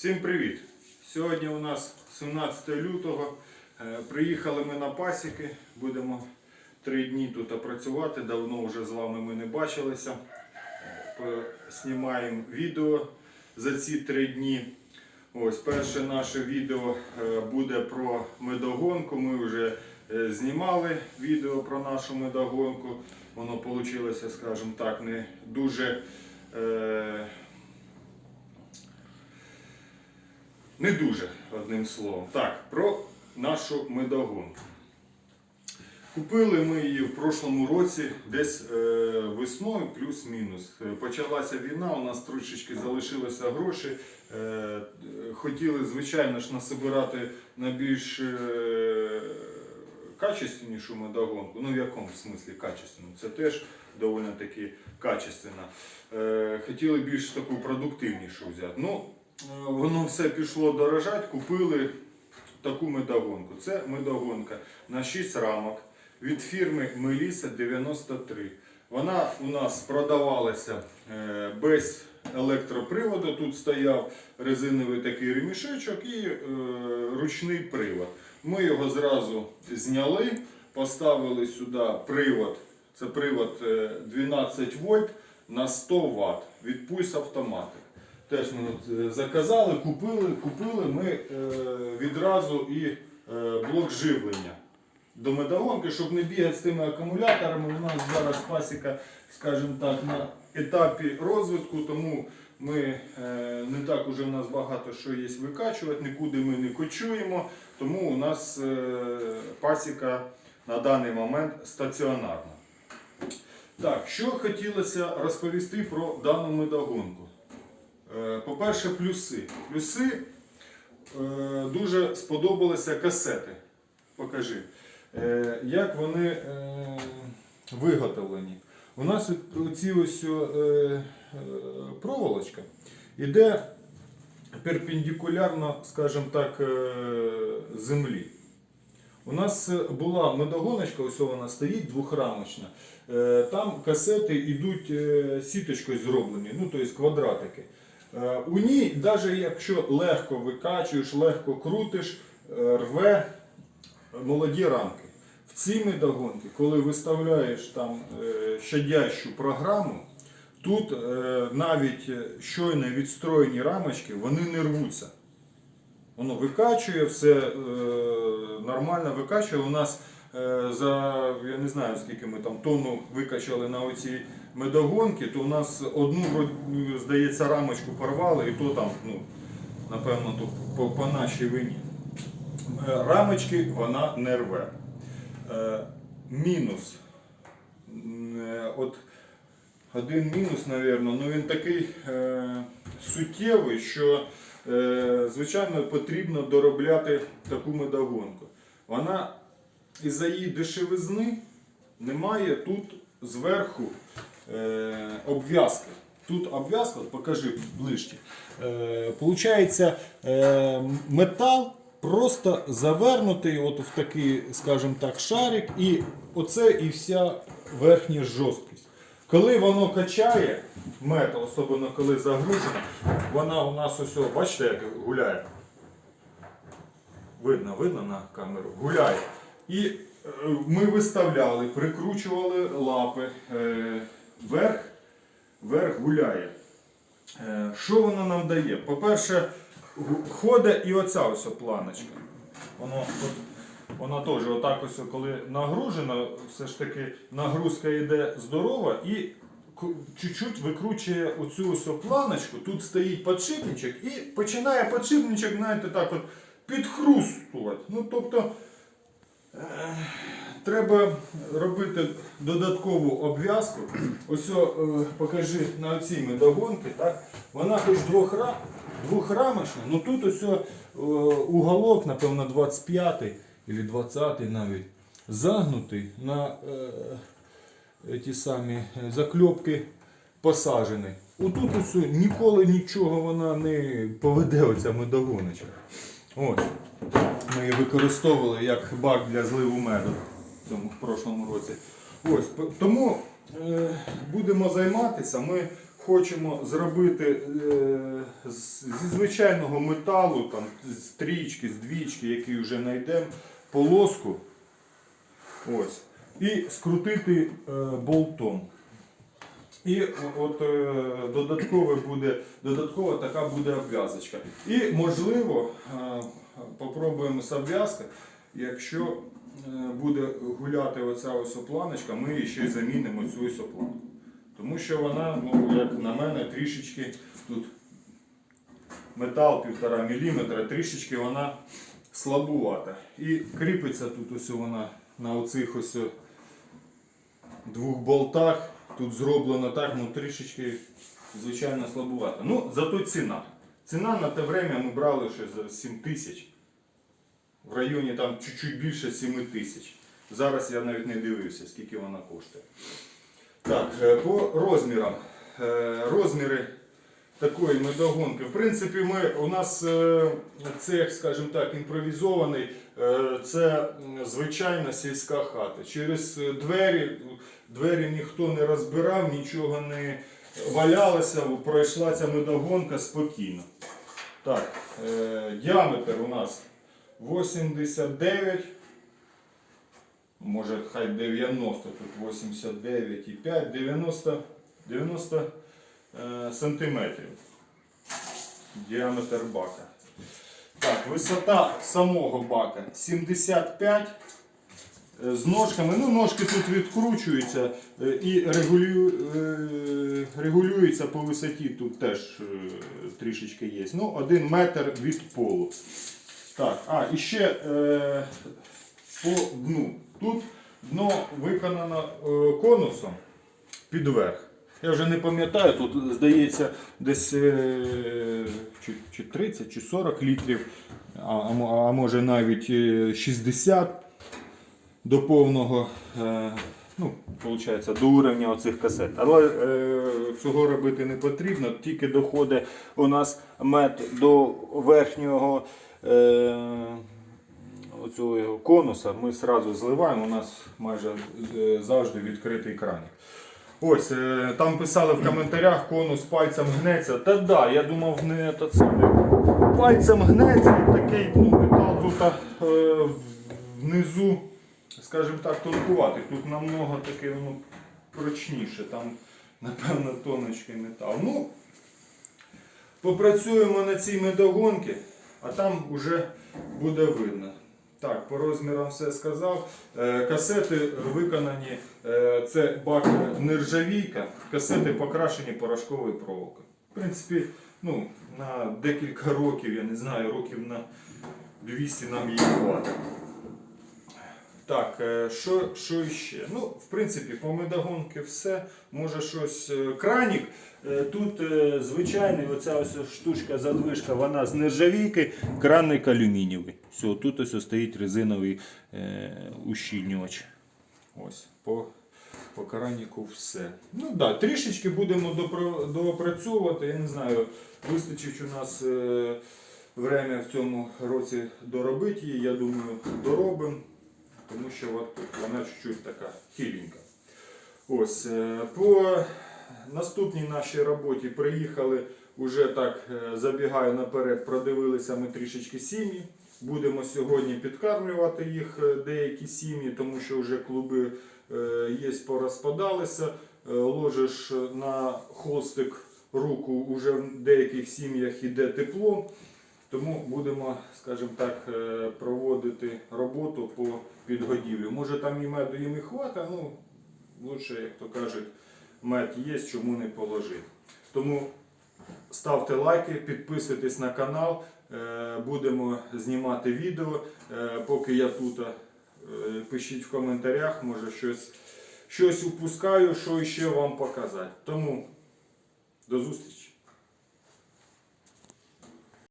Всім привіт! Сьогодні у нас 17 лютого. Е, Приїхали ми на пасіки. Будемо три дні тут працювати. Давно вже з вами ми не бачилися. Е, Знімаємо відео за ці три дні. Ось перше наше відео е, буде про медогонку. Ми вже е, знімали відео про нашу медогонку. Воно вийшло, скажімо так, не дуже. е, Не дуже, одним словом. Так, про нашу медогонку. Купили ми її в прошлому році, десь е, весною, плюс-мінус. Е, Почалася війна, у нас трошечки залишилося гроші. Е, хотіли, звичайно ж, насобирати на більш е, качественнішу медогонку. Ну, в якому смислі качественну? Це теж доволі таки качественна. Е, хотіли більш таку продуктивнішу взяти. Ну, Воно все пішло дорожать, купили таку медогонку. Це медогонка на 6 рамок від фірми Меліса 93. Вона у нас продавалася е, без електроприводу. Тут стояв резиновий такий ремішечок і е, ручний привод. Ми його зразу зняли, поставили сюди привод. Це привод е, 12 вольт на 100 Вт від пульс автоматик. Теж ми от, е, заказали, купили, купили ми е, відразу і е, блок живлення до медогонки, щоб не бігати з тими акумуляторами. У нас зараз пасіка, скажімо так, на етапі розвитку, тому ми не так уже в нас багато що є викачувати, нікуди ми не кочуємо, тому у нас пасіка на даний момент стаціонарна. Так, що хотілося розповісти про дану медогонку. Е, По-перше, плюси. Плюси е, дуже сподобалися касети. Покажи. Е, Як вони виготовлені. У нас оці ось проволочка йде перпендикулярно, скажімо так, землі. У нас була медогоночка, ось вона стоїть двохрамочна. Там касети йдуть сіточкою зроблені, ну тобто квадратики. Е, У ній, навіть якщо легко викачуєш, легко крутиш, е, рве молоді рамки. В ці медогонки, коли виставляєш там е, щадящу програму, тут е, навіть е, щойно відстроєні рамочки, вони не рвуться. Воно викачує, все е, нормально викачує. У нас е, за я не знаю скільки ми там тонну викачали на оці медогонки, то у нас одну здається рамочку порвали, і то там, ну, напевно, то по, по нашій вині. Е, Рамочки вона не рве. Е, мінус. Е, От один мінус, напевно, ну він такий е, суттєвий, що е, звичайно потрібно доробляти таку медогонку. Вона із-за її дешевизни немає тут зверху обв'язки. Тут обв'язка, покажи ближче. Е, получається е, метал просто завернутий от в такий, скажімо так, шарик, і оце і вся верхня жорсткість. Коли воно качає метал, особливо коли загружено, вона у нас ось, бачите, як гуляє. Видно, видно на камеру. Гуляє. І е, ми виставляли, прикручували лапи. Верх, верх гуляє. Е, що воно нам дає? По-перше, ходить і оця ось планочка. Воно, от, вона теж отак ось, коли нагружена, все ж таки нагрузка йде здорова і чуть-чуть викручує оцю ось планочку. Тут стоїть подшипничок і починає подшипничок, знаєте, так от підхрустувати. Ну, тобто, е, треба робити додаткову обв'язку. Ось е, покажи на оцій медогонки, так? Вона хоч двохра, двохрамочна, ну тут ось е, уголок, напевно, 25 або 20 навіть, загнутий на е, ті самі е, закльопки посаджений. Отут ось ніколи нічого вона не поведе, оця медогоночка. Ось. Ми її використовували як бак для зливу меду цьому в прошлому році. Ось, тому е, будемо займатися. Ми хочемо зробити е, зі звичайного металу, там, з трічки, з двічки, який вже знайдемо, полоску. Ось. І скрутити е, болтом. І от е, додаткове буде, додаткова така буде обв'язочка. І можливо, е, попробуємо з обв'язки, якщо буде гуляти оця ось опланочка, ми ще й замінимо цю ось опланку. Тому що вона, ну, як на мене, трішечки тут метал 1,5 мм, трішечки вона слабувата. І кріпиться тут ось вона на оцих ось двох болтах. Тут зроблено так, ну трішечки, звичайно, слабувато. Ну, зато ціна. Ціна на те время ми брали ще за 7 тисяч. В районі там чуть-чуть більше 7 тисяч. Зараз я навіть не дивився, скільки вона коштує. Так, е, по розмірам. Е, Розміри такої медогонки. В принципі, ми, у нас е, цех, скажімо так, імпровізований. Це звичайна сільська хата. Через двері, двері ніхто не розбирав, нічого не валялося, пройшла ця медогонка спокійно. Так, діаметр у нас 89. Може хай 90, тут 89,5, 90, 90 е, сантиметрів. Діаметр бака. Так, висота самого бака 75 е, з ножками. Ну, ножки тут відкручуються і регулю, е, регулюється по висоті тут теж трішечки є. Ну, один метр від полу. Так, а, і ще е, по дну. Тут дно виконано е, конусом під верх. Я вже не пам'ятаю, тут здається десь е, чи, чи 30 чи 40 літрів, а, а може навіть е, 60 до повного, е, ну, виходить, до уровня оцих касет. Але е, цього робити не потрібно, тільки доходить у нас мед до верхнього. Е, оцього конуса ми одразу зливаємо, у нас майже е, завжди відкритий краник. Ось, е, там писали в коментарях, конус пальцем гнеться. Та да, я думав, не те саме. Пальцем гнеться, такий ну, метал тут е, внизу, скажімо так, тонкуватий. Тут намного такий ну, прочніше, там, напевно, тонечкий метал. Ну, попрацюємо на цій медогонці, а там вже буде видно. Так, по розмірам все сказав. Е, Касети виконані, е, це бак нержавійка, касети покрашені порошковою проволокою. В принципі, ну, на декілька років, я не знаю, років на 200 нам її хватить. Так, е, що, що ще? Ну, в принципі, по медогонки все. Може щось. е, Кранік. е, Тут звичайний, оця ось штучка, задвижка, вона з нержавійки, кранник алюмінієвий. Все, тут ось стоїть резиновий е, ущільнювач. Ось, по, по краніку все. Ну да, трішечки будемо доопрацьовувати. Я не знаю, вистачить у нас е, время в цьому році доробити її. Я думаю, доробимо. Тому що от вона чуть-чуть така хиленька. Ось, е, по наступній нашій роботі приїхали, уже так е, забігаю наперед, продивилися ми трішечки сім'ї. Будемо сьогодні підкармлювати їх е, деякі сім'ї, тому що вже клуби є, порозпадалися. Ложиш на хвостик руку, вже в деяких сім'ях іде тепло. Тому будемо, скажімо так, е, проводити роботу по підгодівлі. Може там і меду їм і хвата, ну лучше, як то кажуть, мед є, чому не положити. Тому ставте лайки, підписуйтесь на канал, е, будемо знімати відео. Е, Поки я тут, пишіть в коментарях, може щось, щось упускаю, що ще вам показати. Тому до зустрічі!